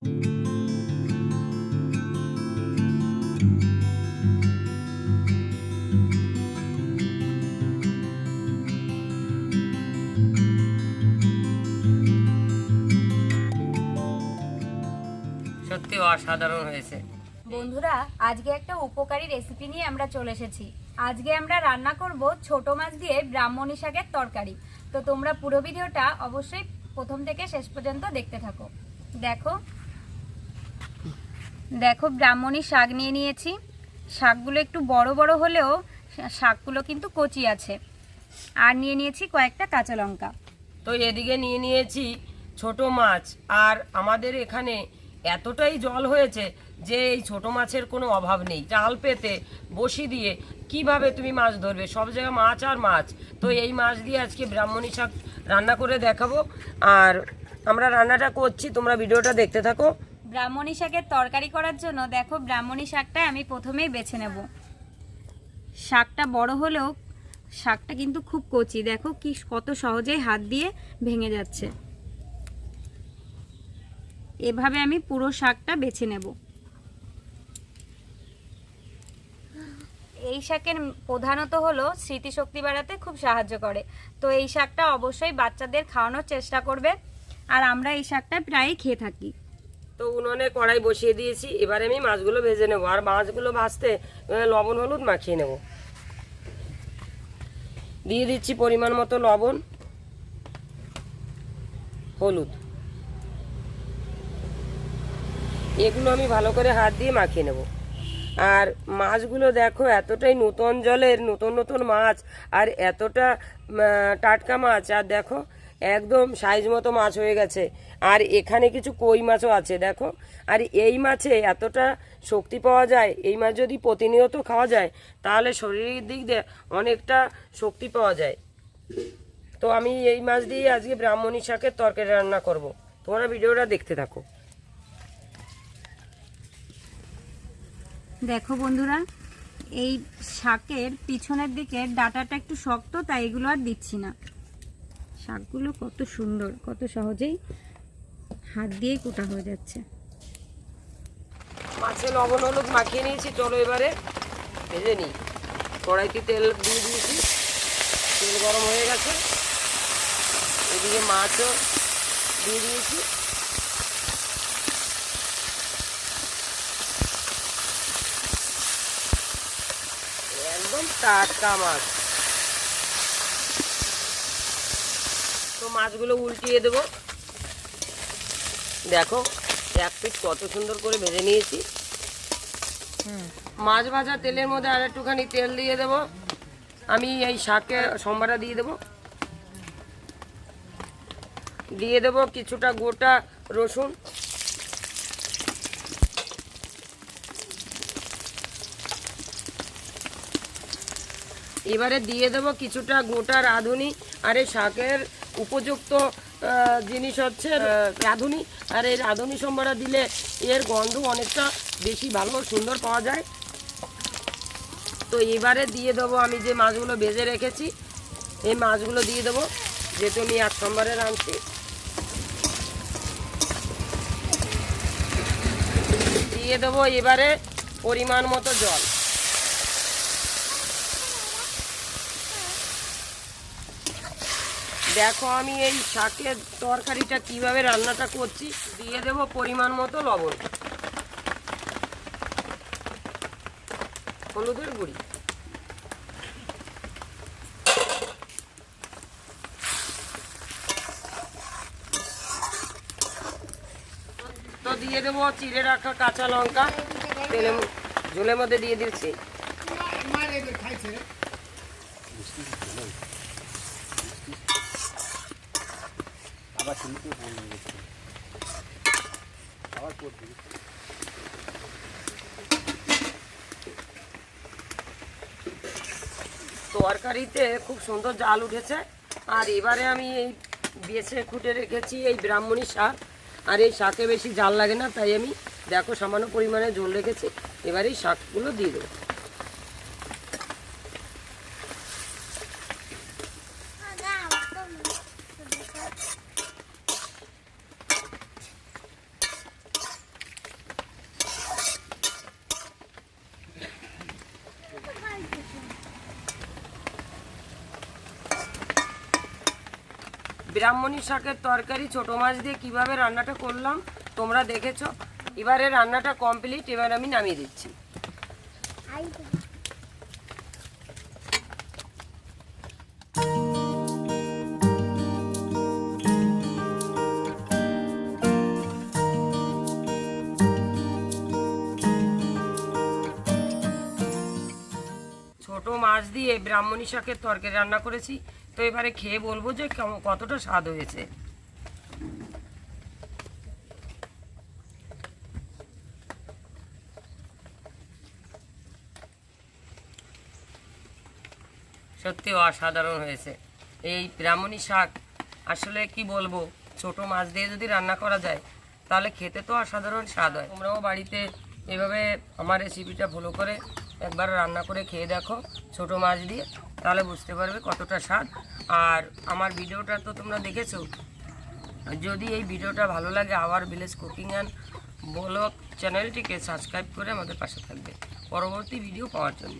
সত্যি অসাধারণ হয়েছে। বন্ধুরা, আজকে একটা উপকারী রেসিপি নিয়ে আমরা চলে এসেছি। আজকে আমরা রান্না করব ছোট মাছ দিয়ে ব্রাহ্মণী শাকের তরকারি। তো তোমরা পুরো ভিডিওটা অবশ্যই প্রথম থেকে শেষ পর্যন্ত দেখতে থাকো। দেখো দেখো ব্রাহ্মণী শাক নিয়ে নিয়েছি। শাকগুলো একটু বড় বড় হলেও শাকগুলো কিন্তু কচি আছে। আর নিয়ে নিয়েছি কয়েকটা কাঁচা লঙ্কা। তো এদিকে নিয়ে নিয়েছি ছোট মাছ। আর আমাদের এখানে এতটাই জল হয়েছে যে এই ছোট মাছের কোনো অভাব নেই। জাল পেতে, বসি দিয়ে কীভাবে তুমি মাছ ধরবে? সব জায়গায় মাছ আর মাছ। তো এই মাছ দিয়ে আজকে ব্রাহ্মণী শাক রান্না করে দেখাবো। আর আমরা রান্নাটা করছি, তোমরা ভিডিওটা দেখতে থাকো। ব্রাহ্মণী শাকের তরকারি করার জন্য দেখো ব্রাহ্মণী শাকটা আমি প্রথমেই বেছে নেব। শাকটা বড় হলেও শাকটা কিন্তু খুব কচি। দেখো কি কত সহজেই হাত দিয়ে ভেঙে যাচ্ছে। এভাবে আমি পুরো শাকটা বেছে নেব। এই শাকের প্রধানত হলো স্মৃতিশক্তি বাড়াতে খুব সাহায্য করে। তো এই শাকটা অবশ্যই বাচ্চাদের খাওয়ানোর চেষ্টা করবে। আর আমরা এই শাকটা প্রায়ই খেয়ে থাকি। তো উনুনে কড়াই বসিয়ে দিয়েছি, এবারে আমি মাছগুলো ভেজে নেব। আর মাছগুলো ভাজতে লবণ, হলুদ মাখিয়ে নেব। দিয়ে দিচ্ছি পরিমাণ মতো লবণ, হলুদ। এগুলো আমি ভালো করে হাত দিয়ে মাখিয়ে নেব। আর মাছগুলো দেখো, এতটাই নতুন জলের, নতুন নতুন মাছ, আর এতটা টাটকা মাছ। আর দেখো একদম সাইজ মতো মাছ হয়ে গেছে। আর এখানে কিছু কই মাছও আছে, দেখো। আর এই মাছে এতটা শক্তি পাওয়া যায়, এই মাছ যদি প্রতিনিয়ত খাওয়া যায়, তাহলে শরীরের দিক দিয়ে অনেকটা শক্তি পাওয়া যায়। তো আমি এই মাছ দিয়ে আজকে ব্রাহ্মণী শাকের তরকারি রান্না করব। তোমরা ভিডিওটা দেখতে থাকো। দেখো বন্ধুরা, এই শাকের পিছনের দিকে ডাটাটা একটু শক্ত, তাই এগুলো আর দিচ্ছি না। শাকগুলো কত সুন্দর, কত সহজেই হাত দিয়েই কোটা হয়ে যাচ্ছে। মাছে লবণ, হলুদ মাখিয়ে নিয়েছি, চলো এবারে ভেজে নিই। কড়াইতে তেল দিয়ে দিয়েছি, তেল গরম হয়ে গেছে। এদিকে মাছও দিয়ে দিয়েছি। একদম টাটকা মাছ। মাছগুলো উল্টিয়ে দেবো। দেখো এক পিস কত সুন্দর করে ভেজে নিয়েছি। মাছ ভাজা তেলের মধ্যে আর একটুখানি তেল দিয়ে দেবো। আমি এই শাকে সম্বারটা দিয়ে দেবো। দিয়ে দেবো কিছুটা গোটা রসুন। এবারে দিয়ে দেবো কিছুটা গোটা রাঁধুনি। আর এই শাকের উপযুক্ত জিনিস হচ্ছে রাঁধুনি। আর এই রাঁধুনি সম্বরা দিলে এর গন্ধ অনেকটা বেশি ভালো, সুন্দর পাওয়া যায়। তো এবারে দিয়ে দেবো আমি যে মাছগুলো ভেজে রেখেছি, এই মাছগুলো দিয়ে দেবো যেহেতু আমি এক সম্বারে রাঁধছি। দিয়ে দেবো এবারে পরিমাণ মতো জল। দেখো আমি এই শাকের তরকারিটা কীভাবে রান্নাটা করছি। দিয়ে দেব পরিমাণ মতো লবণ। হলুদের গুঁড়ি। তো দিয়ে দেবো চিড়ে রাখা কাঁচা লঙ্কা। তেলে ঝোলের মধ্যে দিয়ে দিচ্ছি। তরকারিতে খুব সুন্দর জাল উঠেছে। আর এবারে আমি এই বেছে খুঁটে রেখেছি এই ব্রাহ্মণী শাক। আর এই শাকে বেশি জাল লাগে না, তাই আমি দেখো সামান্য পরিমাণে ঝোল রেখেছি। এবারে এই শাকগুলো দিয়ে দেবো। ব্রাহ্মণী শাকের তরকারি, ছোট মাছ দিয়ে কীভাবে রান্নাটা করলাম, তোমরা দেখেছ। এবারে রান্নাটা কমপ্লিট এবার আমি নামিয়ে দিচ্ছি। ছোট মাছ দিয়ে ব্রাহ্মণী শাকের তরকারি রান্না করেছি। তো এবারে খেয়ে বলব যে কতটা স্বাদ হয়েছে। সত্যি অসাধারণ হয়েছে। এই ব্রাহ্মণী শাক, আসলে কি বলব, ছোট মাছ দিয়ে যদি রান্না করা যায়, তাহলে খেতে তো অসাধারণ স্বাদ হয়। তোমরাও বাড়িতে এভাবে আমার রেসিপিটা ফলো করে একবার রান্না করে খেয়ে দেখো, ছোট মাছ দিয়ে, তাহলে বুঝতে পারবে কতটা স্বাদ। আর আমার ভিডিওটা তো তোমরা দেখেছ। যদি এই ভিডিওটা ভালো লাগে our village cooking and blog চ্যানেলটিকে সাবস্ক্রাইব করে আমাদের পাশে থাকবে। পরবর্তী ভিডিও পাওয়ার জন্য।